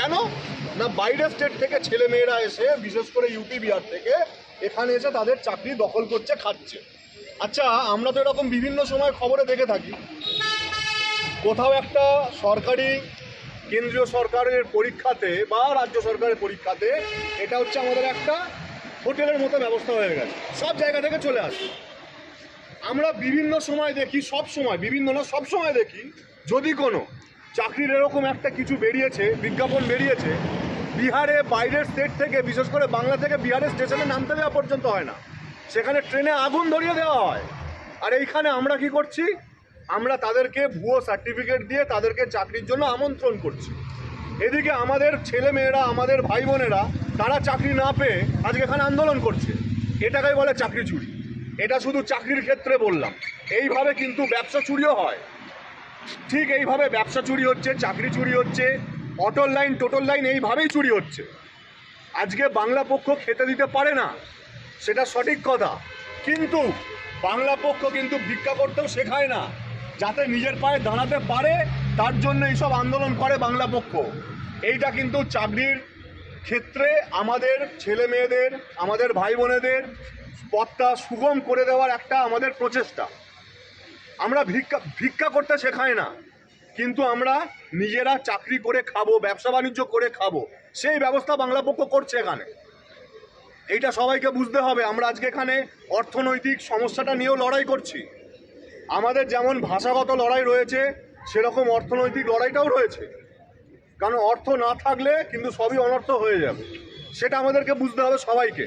কেন? না, বাইরের স্টেট থেকে ছেলে মেয়েরা এসে, বিশেষ করে ইউপি বিহার থেকে, এখানে এসে তাদের চাকরি দখল করছে, খাচ্ছে। আচ্ছা আমরা তো এরকম বিভিন্ন সময় খবরে দেখে থাকি। কোথাও একটা সরকারি, কেন্দ্রীয় সরকারের পরীক্ষাতে বা রাজ্য সরকারের পরীক্ষাতে এটা হচ্ছে আমাদের একটা হোটেলের মতো ব্যবস্থা হয়ে গেছে। সব জায়গা থেকে চলে আসে। আমরা বিভিন্ন সময় দেখি, সব সময়, বিভিন্ন না, সব সময় দেখি, যদি কোনো চাকরির এরকম একটা কিছু বেরিয়েছে, বিজ্ঞাপন বেরিয়েছে, বিহারে বাইরের স্টেট থেকে, বিশেষ করে বাংলা থেকে বিহারের স্টেশনে নামতে দেওয়া পর্যন্ত হয় না। সেখানে ট্রেনে আগুন ধরিয়ে দেওয়া হয়। আর এইখানে আমরা কি করছি? আমরা তাদেরকে ভুয়ো সার্টিফিকেট দিয়ে তাদেরকে চাকরির জন্য আমন্ত্রণ করছি। এদিকে আমাদের ছেলে মেয়েরা আমাদের ভাই বোনেরা তারা চাকরি না পেয়ে আজকে এখানে আন্দোলন করছে। এটাকেই বলে চাকরি চুরি। এটা শুধু চাকরির ক্ষেত্রে বললাম। এইভাবে কিন্তু ব্যবসা চুরিও হয়। ঠিক এইভাবে ব্যবসা চুরি হচ্ছে, চাকরি চুরি হচ্ছে, অটোর লাইন, টোটোর লাইন এইভাবেই চুরি হচ্ছে। আজকে বাংলা পক্ষ খেতে দিতে পারে না, সেটা সঠিক কথা। কিন্তু বাংলা পক্ষ কিন্তু ভিক্ষা করতেও শেখায় না, যাতে নিজের পায়ে দাঁড়াতে পারে, তার জন্য এইসব আন্দোলন করে বাংলা পক্ষ। এইটা কিন্তু চাকরির ক্ষেত্রে আমাদের ছেলে মেয়েদের, আমাদের ভাই বোনেদের পথটা সুগম করে দেওয়ার একটা আমাদের প্রচেষ্টা। আমরা ভিক্ষা ভিক্ষা করতে শেখাই না। কিন্তু আমরা নিজেরা চাকরি করে খাব, ব্যবসা বাণিজ্য করে খাব, সেই ব্যবস্থা বাংলা পক্ষ করছে এখানে। এইটা সবাইকে বুঝতে হবে। আমরা আজকে এখানে অর্থনৈতিক সমস্যাটা নিয়েও লড়াই করছি। আমাদের যেমন ভাষাগত লড়াই রয়েছে, সেরকম অর্থনৈতিক লড়াইটাও রয়েছে। কারণ অর্থ না থাকলে কিন্তু সবই অনর্থ হয়ে যাবে। সেটা আমাদেরকে বুঝতে হবে সবাইকে।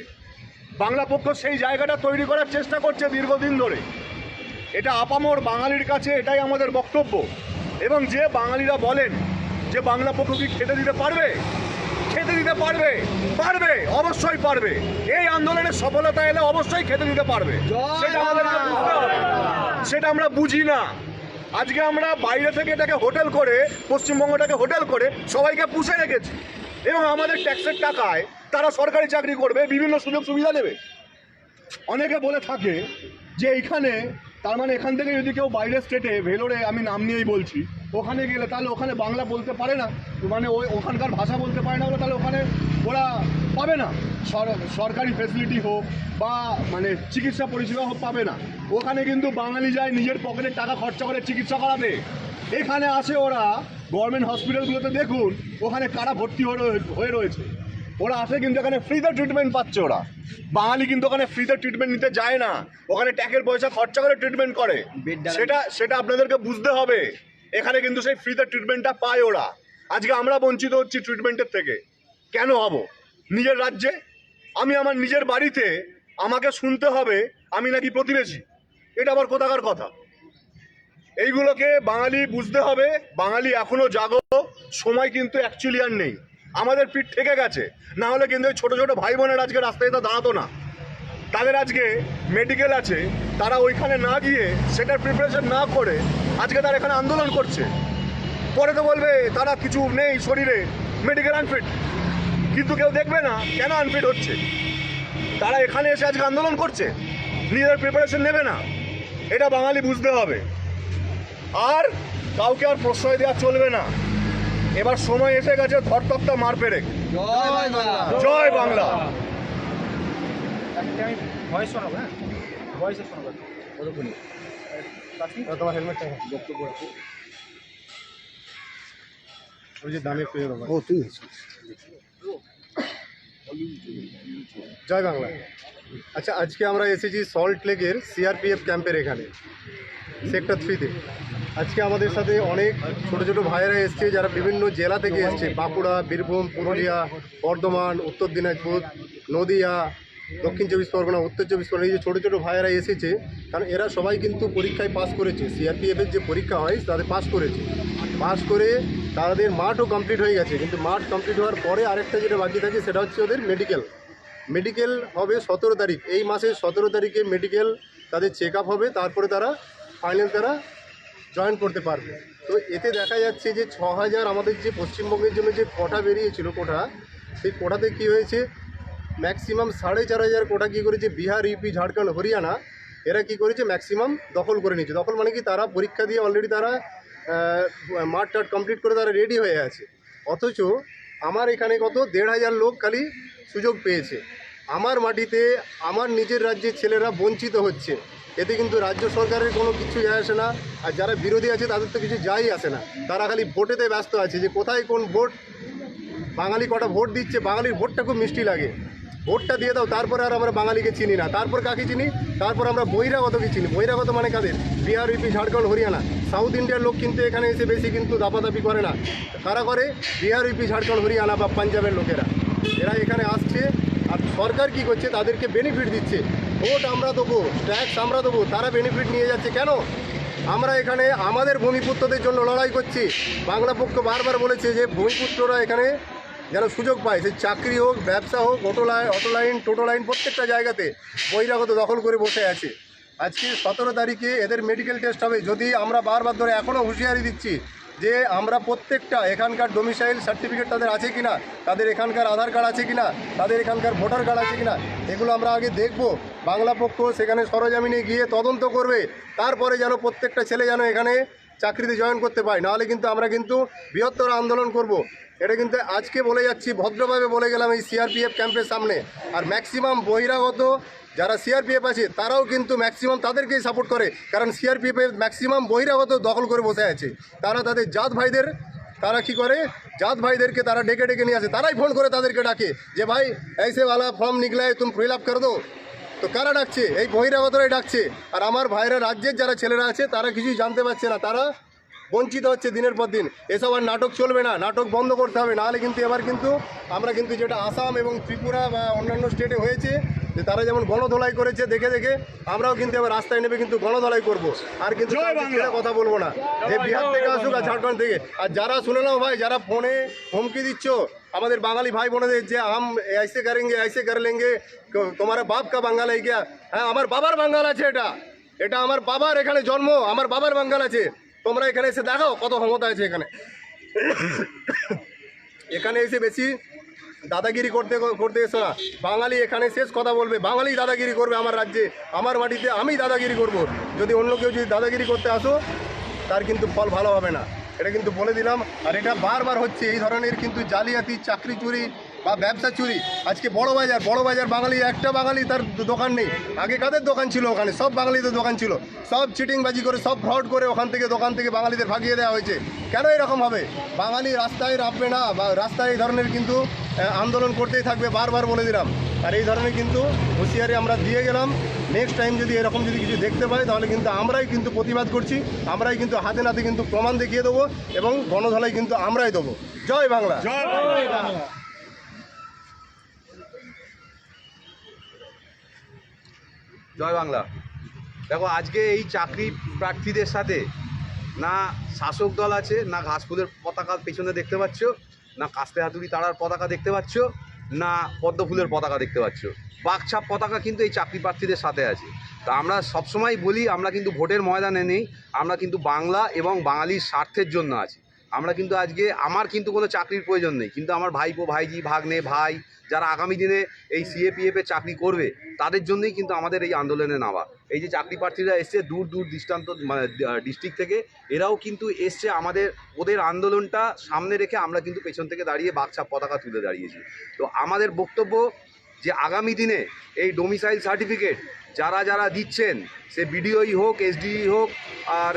বাংলা পক্ষ সেই জায়গাটা তৈরি করার চেষ্টা করছে দীর্ঘদিন ধরে। এটা আপামর বাঙালির কাছে এটাই আমাদের বক্তব্য। এবং যে বাঙালিরা বলেন যে বাংলা পক্ষ কি খেতে দিতে পারবে খেতে দিতে পারবে পারবে অবশ্যই পারবে। এই আন্দোলনের সফলতা এলে অবশ্যই খেতে দিতে পারবে। সেটা সেটা আমরা বুঝি না। আজকে আমরা বাইরে থেকে এটাকে হোটেল করে পশ্চিমবঙ্গটাকে হোটেল করে সবাইকে পুষে রেখেছি। এবং আমাদের ট্যাক্সের টাকায় তারা সরকারি চাকরি করবে বিভিন্ন সুযোগ সুবিধা দেবে। অনেকে বলে থাকে যে এইখানে তার মানে এখান থেকে যদি কেউ বাইরের স্টেটে, ভেলোরে আমি নাম নিয়েই বলছি, ওখানে গেলে তাহলে ওখানে বাংলা বলতে পারে না। মানে ওই ওখানকার ভাষা বলতে পারে না বলে তাহলে ওখানে ওরা পাবে না। সরকারি ফেসিলিটি হোক বা মানে চিকিৎসা পরিষেবা হোক পাবে না। ওখানে কিন্তু বাঙালি যায় নিজের পকেটে টাকা খরচা করে চিকিৎসা করাবে এখানে আসে ওরা গভর্নমেন্ট হসপিটালগুলোতে দেখুন, ওখানে কারা ভর্তি হয়ে রয়েছে। ওরা আসে কিন্তু এখানে ফ্রিতে ট্রিটমেন্ট পাচ্ছে ওরা। বাঙালি কিন্তু ওখানে ফ্রিতে ট্রিটমেন্ট নিতে যায় না। ওখানে ট্যাকের পয়সা খরচা করে ট্রিটমেন্ট করে। সেটা সেটা আপনাদেরকে বুঝতে হবে। এখানে কিন্তু সেই ফ্রিতে ট্রিটমেন্টটা পায় ওরা। আজকে আমরা বঞ্চিত হচ্ছি ট্রিটমেন্টের থেকে। কেন হব? নিজের রাজ্যে? আমি আমার নিজের বাড়িতে আমাকে শুনতে হবে আমি নাকি প্রতিবেশী? এটা আবার কোথাকার কথা? এইগুলোকে বাঙালি বুঝতে হবে। বাঙালি এখনও জাগো। সময় কিন্তু অ্যাকচুয়ালি আর নেই। আমাদের পিঠ থেকে গেছে। না হলে কিন্তু ওই ছোটো ছোটো ভাই বোনের আজকে রাস্তায় তো দাঁড়াতো না। তাদের আজকে মেডিকেল আছে, তারা ওইখানে না গিয়ে সেটার প্রিপারেশন না করে আজকে তারা এখানে আন্দোলন করছে। পরে তো বলবে, তারা কিছু নেই শরীরে মেডিকেল আনফিট কিন্তু কেউ দেখবে না কেন আনফিট হচ্ছে। তারা এখানে এসে আজকে আন্দোলন করছে। নিজেদের প্রিপারেশন নেবে না। এটা বাঙালি বুঝতে হবে। আর কাউকে আর প্রশ্রয় দেওয়া চলবে না। এবার সময় এসে গেছে ধরতপ্তা মার পেরে। জয় বাংলা। জয় বাংলা। আমি ভয়েস শোনাবো হ্যাঁ? ভয়েসে শোনাবো। কতক্ষণ তোমার হেলমেটটা বক্তব্য রাখো। ওই যে দামে পেয়ে দেবো ও তুই জয় বাংলা। আচ্ছা আজকে আমরা এসেছি সল্ট লেকের সিআরপিএফ ক্যাম্পের এখানে সেক্টর থ্রিতে আজকে আমাদের সাথে অনেক ছোট ছোট ভাইয়েরা এসছে, যারা বিভিন্ন জেলা থেকে এসছে, বাঁকুড়া, বীরভূম, পুরুলিয়া, বর্ধমান, উত্তর দিনাজপুর, নদিয়া, দক্ষিণ চব্বিশ পরগনা, উত্তর চব্বিশ পরগনা, এই যে ছোটো ছোটো ভাইয়েরা এসেছে, কারণ এরা সবাই কিন্তু পরীক্ষায় পাস করেছে। সিআরপিএফের যে পরীক্ষা হয়, তাদের পাস করেছে। পাস করে তাদের মাঠও কমপ্লিট হয়ে গেছে, কিন্তু মাঠ কমপ্লিট হওয়ার পরে আরেকটা যেটা বাকি থাকে সেটা হচ্ছে ওদের মেডিকেল মেডিকেল হবে সতেরো তারিখ, এই মাসের সতেরো তারিখে মেডিকেল তাদের চেক আপ হবে, তারপরে তারা ফাইনাল তারা জয়েন করতে পারবে। তো এতে দেখা যাচ্ছে যে ছ হাজার আমাদের যে পশ্চিমবঙ্গের জন্য যে কোটা বেরিয়েছিল, কোটা, সেই কোটাতে কি হয়েছে? ম্যাক্সিমাম সাড়ে চার হাজার কোটা কী করেছে? বিহার ইউপি ঝাড়খণ্ড, হরিয়ানা, এরা কি করেছে? ম্যাক্সিমাম দখল করে নিয়েছে। দখল মানে কি? তারা পরীক্ষা দিয়ে অলরেডি তারা মাঠ টাট কমপ্লিট করে তারা রেডি হয়ে আছে। অথচ আমার এখানে কত দেড় হাজার লোক খালি সুযোগ পেয়েছে। আমার মাটিতে আমার নিজের রাজ্যের ছেলেরা বঞ্চিত হচ্ছে। এতে কিন্তু রাজ্য সরকারের কোনো কিছু যায় আসে না। আর যারা বিরোধী আছে, তাদের তো কিছু যাই আসে না। তারা খালি ভোটেতে ব্যস্ত আছে যে কোথায় কোন ভোট। বাঙালি কটা ভোট দিচ্ছে, বাঙালির ভোটটা খুব মিষ্টি লাগে। ভোটটা দিয়ে দাও, তারপরে আর আমরা বাঙালিকে চিনি না। তারপর কাকে চিনি? তারপর আমরা বহিরাগতকে চিনি। বহিরাগত মানে কাদের? বিহার ইউপি ঝাড়খণ্ড, হরিয়ানা। সাউথ ইন্ডিয়ার লোক কিন্তু এখানে এসে বেশি কিন্তু দাপাদাপি করে না। কারা করে? বিহার ইউপি ঝাড়খণ্ড, হরিয়ানা বা পাঞ্জাবের লোকেরা। এরা এখানে আসছে আর সরকার কি করছে? তাদেরকে বেনিফিট দিচ্ছে। ভোট আমরা দেবো ট্যাক্স আমরা দেবো, তারা বেনিফিট নিয়ে যাচ্ছে কেন? আমরা এখানে আমাদের ভূমিপুত্রদের জন্য লড়াই করছি। বাংলা পক্ষ বারবার বলেছে যে ভূমিপুত্ররা এখানে যেন সুযোগ পায়, সে চাকরি হোক, ব্যবসা হোক অটো লাইন অটো লাইন টোটো লাইন প্রত্যেকটা জায়গাতে বহিরাগত দখল করে বসে আছে। আজকে সতেরো তারিখে এদের মেডিকেল টেস্ট হবে। যদি আমরা বারবার ধরে এখনও হুঁশিয়ারি দিচ্ছি যে আমরা প্রত্যেকটা এখানকার ডোমিসাইল সার্টিফিকেট তাদের আছে কি না তাদের এখানকার আধার কার্ড আছে কি না তাদের এখানকার ভোটার কার্ড আছে কি না এগুলো আমরা আগে দেখব। বাংলা পক্ষ সেখানে সরজমিনে গিয়ে তদন্ত করবে। তারপরে যেন প্রত্যেকটা ছেলে যেন এখানে চাকরিতে জয়েন করতে পায়। নাহলে কিন্তু আমরা কিন্তু বৃহত্তর আন্দোলন করব। এটা কিন্তু আজকে বলে যাচ্ছি, ভদ্রভাবে বলে গেলাম এই সিআরপিএফ ক্যাম্পের সামনে। আর ম্যাক্সিমাম বহিরাগত যারা সিআরপিএফ আছে, তারাও কিন্তু ম্যাক্সিমাম তাদেরকেই সাপোর্ট করে। কারণ সিআরপিএফের ম্যাক্সিমাম বহিরাগত দখল করে বসে আছে। তারা তাদের জাত ভাইদের, তারা কি করে? জাত ভাইদেরকে তারা ডেকে ডেকে নিয়ে আসে। তারাই ফোন করে তাদেরকে ডাকে যে, ভাই এইসেওয়ালা ফর্ম নিকলায় তুমি ফিল আপ করে দো তো কারা ডাকছে? এই বহিরাগতরাই ডাকছে। আর আমার ভাইরা রাজ্যের যারা ছেলেরা আছে, তারা কিছুই জানতে পারছে না। তারা বঞ্চিত হচ্ছে দিনের পর দিন এসব আর নাটক চলবে না নাটক বন্ধ করতে হবে নাহলে কিন্তু এবার কিন্তু আমরা কিন্তু যেটা আসাম এবং ত্রিপুরা বা অন্যান্য স্টেটে হয়েছে যে তারা যেমন গণধোলাই করেছে দেখে দেখে আমরাও কিন্তু এবার রাস্তায় নেমে কিন্তু গণধোলাই করব আর কিন্তু কাউকে ছেড়ে কথা বলবো না যে বিহার থেকে আসুক আর ঝাড়খণ্ড থেকে আর যারা শুনে নাও ভাই যারা ফোনে হুমকি দিচ্ছ আমাদের বাঙালি ভাই বোনেদের যে আম ऐसे करेंगे ऐसे कर लेंगे তো- তোমারা বাপ কা বাঙ্গাল এই গিয়া হ্যাঁ আমার বাবার বাঙ্গাল আছে এটা এটা আমার বাবার এখানে জন্ম আমার বাবার বাঙ্গাল আছে তোমরা এখানে এসে দেখাও কত ক্ষমতা আছে এখানে। এখানে এসে বেশি দাদাগিরি করতে করতে এসো না। বাঙালি এখানে শেষ কথা বলবে। বাঙালি দাদাগিরি করবে আমার রাজ্যে। আমার মাটিতে আমি দাদাগিরি করব। যদি অন্য কেউ যদি দাদাগিরি করতে আসো, তার কিন্তু ফল ভালো হবে না। এটা কিন্তু বলে দিলাম। আর এটা বারবার হচ্ছে। এই ধরনের কিন্তু জালিয়াতি, চাকরি চুরি বা ব্যবসা চুরি। আজকে বড় বাজার বড় বাজার বাঙালি, একটা বাঙালি তার দোকান নেই। আগে কাদের দোকান ছিল ওখানে? সব বাঙালিদের দোকান ছিল। সব চিটিংবাজি করে, সব ফ্রড করে ওখান থেকে, দোকান থেকে বাঙালিদের ভাগিয়ে দেওয়া হয়েছে। কেন এরকম হবে? বাঙালি রাস্তায় নামবে না, বা রাস্তায় এই ধরনের কিন্তু আন্দোলন করতেই থাকবে, বারবার বলে দিলাম। আর এই ধরনের কিন্তু হুঁশিয়ারি আমরা দিয়ে গেলাম। নেক্সট টাইম যদি এরকম যদি কিছু দেখতে পাই, তাহলে কিন্তু আমরাই কিন্তু প্রতিবাদ করছি, আমরাই কিন্তু হাতে নাতে কিন্তু প্রমাণ দেখিয়ে দেবো এবং গণধলাই কিন্তু আমরাই দেবো। জয় বাংলা। জয় বাংলা। দেখো, আজকে এই চাকরি প্রার্থীদের সাথে না শাসক দল আছে, না ঘাসফুলের পতাকা পেছনে দেখতে পাচ্ছ, না কাস্তে হাতুড়ি তারার পতাকা দেখতে পাচ্ছ, না পদ্ম ফুলের পতাকা দেখতে পাচ্ছ। বাঘছাপ পতাকা কিন্তু এই চাকরি প্রার্থীদের সাথে আছে। তা আমরা সবসময় বলি, আমরা কিন্তু ভোটের ময়দানে নেই, আমরা কিন্তু বাংলা এবং বাঙালির স্বার্থের জন্য আছি। আমরা কিন্তু আজকে, আমার কিন্তু কোনো চাকরির প্রয়োজন নেই। কিন্তু আমার ভাইপো, ভাইজি, ভাগ্নে, ভাই, যারা আগামী দিনে এই সিএপিএফ চাকরি করবে, তাদের জন্যই কিন্তু আমাদের এই আন্দোলনে নামা। এই যে চাকরি প্রার্থীরা এসছে দূর দূর দৃষ্টান্ত মানে ডিস্ট্রিক্ট থেকে, এরাও কিন্তু এসছে আমাদের, ওদের আন্দোলনটা সামনে রেখে আমরা কিন্তু পেছন থেকে দাঁড়িয়ে বাঘছাপ পতাকা তুলে দাঁড়িয়েছি। তো আমাদের বক্তব্য যে আগামী দিনে এই ডোমিসাইল সার্টিফিকেট যারা যারা দিচ্ছেন, সে বিডিওই হোক, এসডিই হোক, আর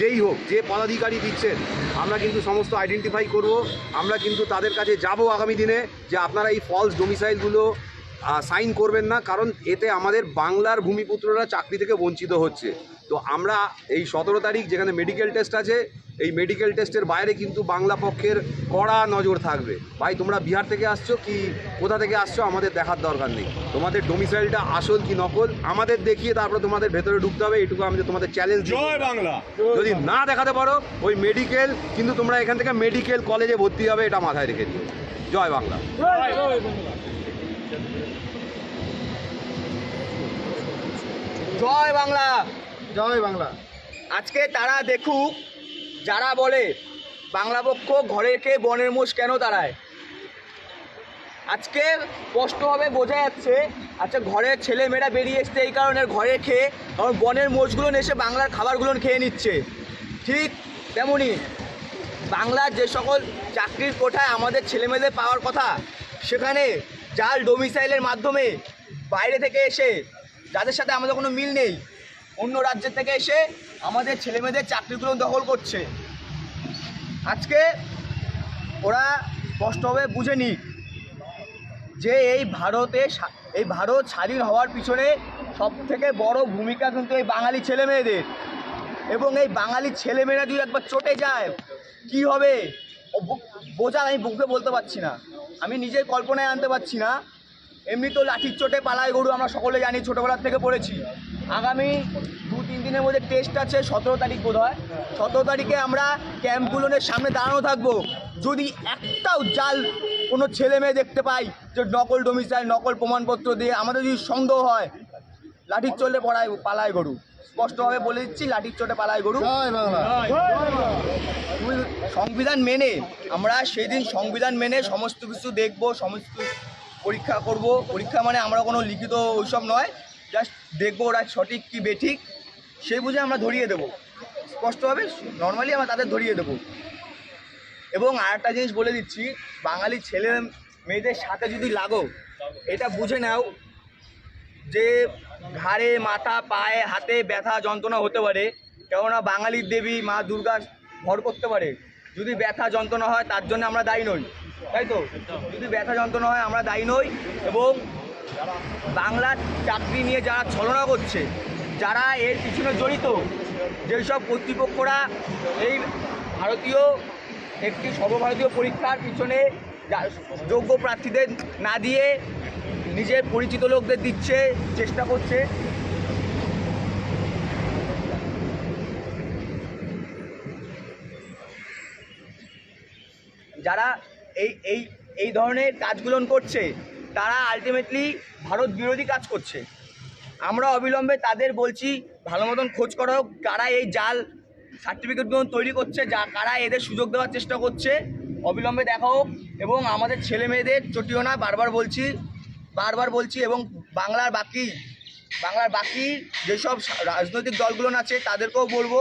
যেই হোক, যে পদাধিকারী দিচ্ছেন, আমরা কিন্তু সমস্ত আইডেন্টিফাই করব। আমরা কিন্তু তাদের কাছে যাব আগামী দিনে যে আপনারা এই ফলস ডোমিসাইলগুলো সাইন করবেন না, কারণ এতে আমাদের বাংলার ভূমিপুত্ররা চাকরি থেকে বঞ্চিত হচ্ছে। তো আমরা এই সতেরো তারিখ যেখানে মেডিকেল টেস্ট আছে এই মেডিকেল টেস্টের বাইরে কিন্তু বাংলা পক্ষের কড়া নজর থাকবে। ভাই তোমরা বিহার থেকে আসছো কি কোথা থেকে আসছো আমাদের দেখার দরকার নেই। তোমাদের ডোমিসাইলটা আসল কি নকল আমাদের দেখিয়ে তারপরে তোমাদের ভেতরে ঢুকতে হবে। এটুকু আমি তোমাদের চ্যালেঞ্জ জয় বাংলা। যদি না দেখাতে পারো ওই মেডিকেল কিন্তু তোমরা এখান থেকে মেডিকেল কলেজে ভর্তি হবে এটা মাথায় রেখে দিও। জয় বাংলা জয় বাংলা। জয় বাংলা। আজকে তারা দেখুক যারা বলে, বাংলা পক্ষ ঘরের খেয়ে বনের মোষ কেন তারায় আজকে স্পষ্টভাবে বোঝা যাচ্ছে আচ্ছা ঘরের ছেলে মেয়েরা বেরিয়ে এসছে এই কারণে ঘরে খেয়ে, কারণ বনের মোষগুলো এসে বাংলার খাবারগুলো খেয়ে নিচ্ছে। ঠিক তেমনই বাংলার যে সকল চাকরির কোঠায় আমাদের ছেলেমেয়েদের পাওয়ার কথা, সেখানে জাল ডোমিসাইলের মাধ্যমে বাইরে থেকে এসে, যাদের সাথে আমাদের কোনো মিল নেই, অন্য রাজ্যের থেকে এসে আমাদের ছেলেমেয়েদের চাকরিগুলো দখল করছে। আজকে ওরা স্পষ্টভাবে বুঝে নিক যে এই ভারতে এই ভারত স্বাধীন হওয়ার পিছনে সব থেকে বড় ভূমিকা কিন্তু এই বাঙালি ছেলে মেয়েদের এবং এই বাঙালি ছেলেমেয়েরা যদি একবার চটে যায়, কি হবে? বোঝা আমি বুকে বলতে পারছি না। আমি নিজের কল্পনায় আনতে পারছি না। এমনি তো লাঠির চোটে পালায় গরু আমরা সকলে জানি ছোটোবেলার থেকে পড়েছি। আগামী তিন দিনের মধ্যে টেস্ট আছে সতেরো তারিখ বোধ হয় সতেরো তারিখে আমরা ক্যাম্পগুলোনের সামনে দাঁড়ানো থাকব। যদি একটাও জাল কোনো ছেলে মেয়ে দেখতে পাই যে নকল ডোমিসাইল নকল প্রমাণপত্র দিয়ে আমাদের যদি সন্দেহ হয় লাঠির চলে পড়ায় পালায় গরু। স্পষ্টভাবে বলে দিচ্ছি লাঠির চোটে পালায় গরু। সংবিধান মেনে আমরা সেদিন সংবিধান মেনে সমস্ত কিছু দেখব সমস্ত পরীক্ষা করব। পরীক্ষা মানে আমরা কোনো লিখিত ওইসব নয় জাস্ট দেখব ওরা সঠিক কি বেঠিক। সেই বুঝে আমরা ধরিয়ে দেবো। স্পষ্টভাবে নর্মালি আমরা তাদের ধরিয়ে দেবো। এবং আরেকটা জিনিস বলে দিচ্ছি, বাঙালি ছেলে মেয়েদের সাথে যদি লাগো, এটা বুঝে নাও যে ঘাড়ে, মাথা, পায়ে, হাতে ব্যথা, যন্ত্রণা হতে পারে, কেননা বাঙালির দেবী মা দুর্গা ভর করতে পারে। যদি ব্যথা, যন্ত্রণা হয়, তার জন্য আমরা দায়ী নই, তাই তো? যদি ব্যথা, যন্ত্রণা হয়, আমরা দায়ী নই। এবং বাংলার চাকরি নিয়ে যারা ছলনা করছে যারা এর পিছনে জড়িত, যেসব কর্তৃপক্ষরা এই ভারতীয় একটি সর্বভারতীয় পরীক্ষার পিছনে যোগ্য প্রার্থীদের না দিয়ে নিজের পরিচিত লোকদের দিচ্ছে, চেষ্টা করছে। যারা এই এই এই ধরনের কাজগুলো করছে, তারা আলটিমেটলি ভারত বিরোধী কাজ করছে। আমরা অবিলম্বে তাদের বলছি, ভালো মতন খোঁজ করো হোক, কারা এই জাল সার্টিফিকেটগুলো তৈরি করছে, যা কারা এদের সুযোগ দেওয়ার চেষ্টা করছে, অবিলম্বে দেখা হোক। এবং আমাদের ছেলে মেয়েদের চটিও না, বারবার বলছি বারবার বলছি এবং বাংলার বাকি বাংলার বাকি যেসব রাজনৈতিক দলগুলো আছে, তাদেরকেও বলব,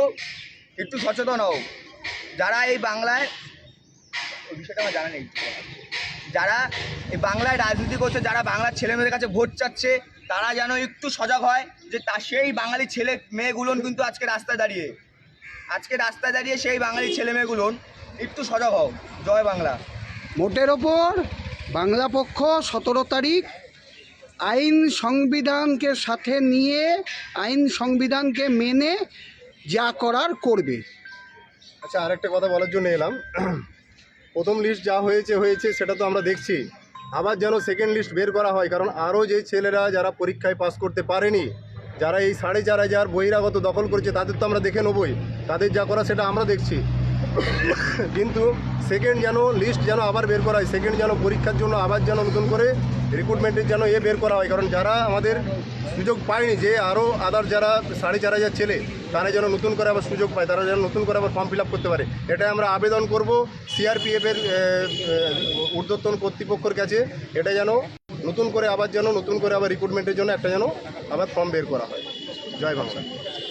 একটু সচেতন হও। যারা এই বাংলায় ওই বিষয়টা আমার জানা নেই। যারা এই বাংলায় রাজনীতি করছে, যারা বাংলার ছেলে মেয়েদের কাছে ভোট চাচ্ছে তারা যেন একটু সজাগ হয় যে তা সেই বাঙালি ছেলে মেয়েগুলোন কিন্তু আজকে রাস্তায় দাঁড়িয়ে। আজকে রাস্তায় দাঁড়িয়ে সেই বাঙালি ছেলে মেয়েগুলোন একটু সজাগ হও। জয় বাংলা। ভোটের ওপর বাংলা পক্ষ সতেরো তারিখ আইন সংবিধানকে সাথে নিয়ে আইন সংবিধানকে মেনে যা করার করবে। আচ্ছা আরেকটা কথা বলার জন্য এলাম। প্রথম লিস্ট যা হয়েছে হয়েছে সেটা তো আমরা দেখছি। আবার যেন সেকেন্ড লিস্ট বের করা হয়, কারণ আরও যে ছেলেরা যারা পরীক্ষায় পাস করতে পারেনি, যারা এই সাড়ে চার হাজার বহিরাগত দখল করেছে, তাদের তো আমরা দেখে নেবই। তাদের যা করা সেটা আমরা দেখছি। কিন্তু সেকেন্ড যেন লিস্ট যেন আবার বের করা হয় সেকেন্ড যেন পরীক্ষার জন্য আবার যেন নতুন করে রিক্রুটমেন্টের যেন এ বের করা হয়, কারণ যারা আমাদের সুযোগ পায়নি যে আরও আদার যারা সাড়ে চার হাজার ছেলে তারা যেন নতুন করে আবার সুযোগ পায়, তারা যেন নতুন করে আবার ফর্ম ফিল করতে পারে। এটাই আমরা আবেদন করব সিআরপিএফের ঊর্ধ্বতন কর্তৃপক্ষের কাছে। এটা যেন নতুন করে আবার যেন, নতুন করে আবার রিক্রুটমেন্টের জন্য একটা যেন আবার ফর্ম বের করা হয়। জয় বাংলা।